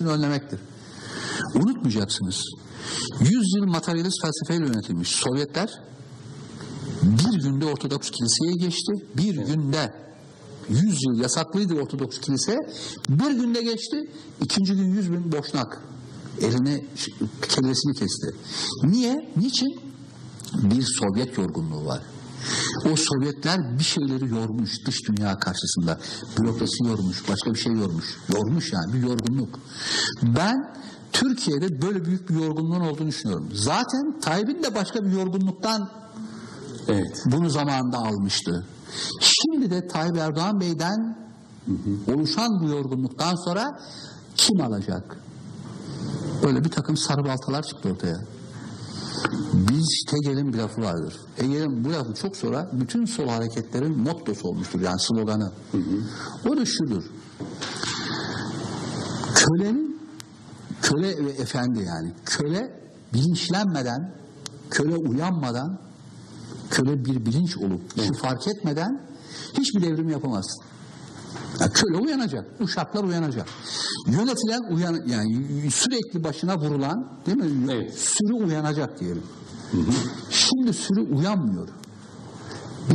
önlemektir. Unutmayacaksınız. 100 yıl materyalist felsefeyle yönetilmiş Sovyetler bir günde Ortodoks kiliseye geçti. Bir günde 100 yıl yasaklıydı Ortodoks kilise. Bir günde geçti. İkinci gün 100 bin boşnak eline kellesini kesti. Niye? Niçin? Bir Sovyet yorgunluğu var. O Sovyetler bir şeyleri yormuş dış dünya karşısında. Bürokrasi yormuş, başka bir şey yormuş. Yormuş yani bir yorgunluk. Ben Türkiye'de böyle büyük bir yorgunluğun olduğunu düşünüyorum. Zaten Tayyip'in de başka bir yorgunluktan Evet. bunu zamanında almıştı. Şimdi de Tayyip Erdoğan Bey'den oluşan bu yorgunluktan sonra kim alacak? Böyle bir takım sarı baltalar çıktı ortaya. Biz Tegel'in bir lafı vardır. Ege'nin bu lafı çok sonra bütün sol hareketlerin mottosu olmuştur yani sloganı. O da şudur. Kölenin köle ve efendi yani köle bilinçlenmeden köle uyanmadan köle bir bilinç olup işi fark etmeden hiçbir devrim yapamazsın. Ya köle uyanacak, uşaklar uyanacak. Yönetilen uyan yani sürekli başına vurulan değil mi? Evet. Sürü uyanacak diyelim. Şimdi sürü uyanmıyor.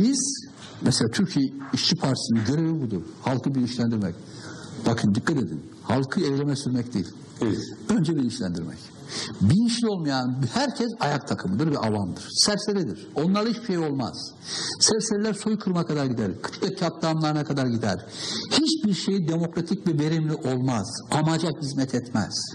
Biz mesela Türkiye İşçi Partisi'nin görevi budur. Halkı bilinçlendirmek. Bakın dikkat edin. Halkı eyleme sürmek değil. Evet. Önce bilinçlendirmek. Bilinçli olmayan herkes ayak takımıdır ve avamdır. Serseridir. Onlarla hiçbir şey olmaz. Serseriler soykırıma kadar gider. Kıtlık katliamlarına kadar gider. Hiçbir şey demokratik ve verimli olmaz. Amaca hizmet etmez.